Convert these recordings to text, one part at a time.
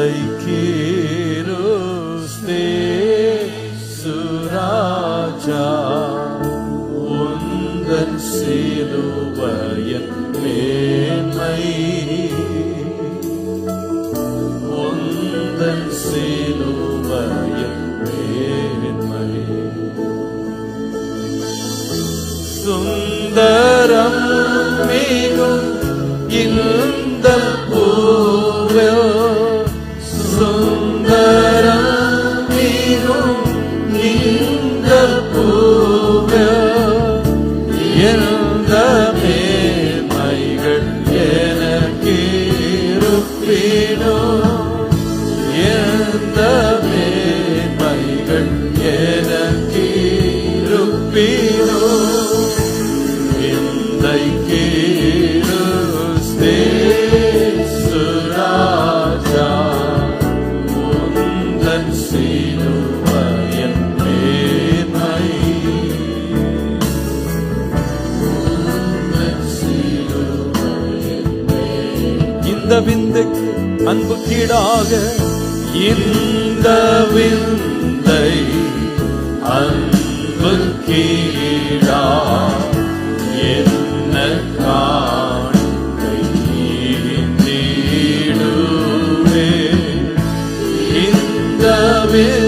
எந்தை கீருஸ்தே சுராஜா உந்தன் சிலுவையின் மேன்மை உந்தன் சிலுவையின் மேன்மை சுந்தரம் மிகும் இந்த எந்த மேன்மைகள் எனக்கிருப்பினோ எந்த மேன்மைகள் எனக்கிருப்பினோ எந்தை கீருஸ்தே சுராஜா உந்தன் சிலுவையின் இந்த விந்தைக்கு அன்பு கீடாக இந்த விந்தை அன்பு கீடா என்ன காண்கை இந்த விந்தை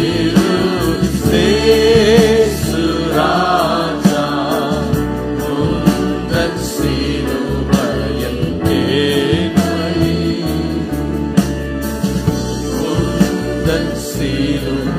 சிலுவையின்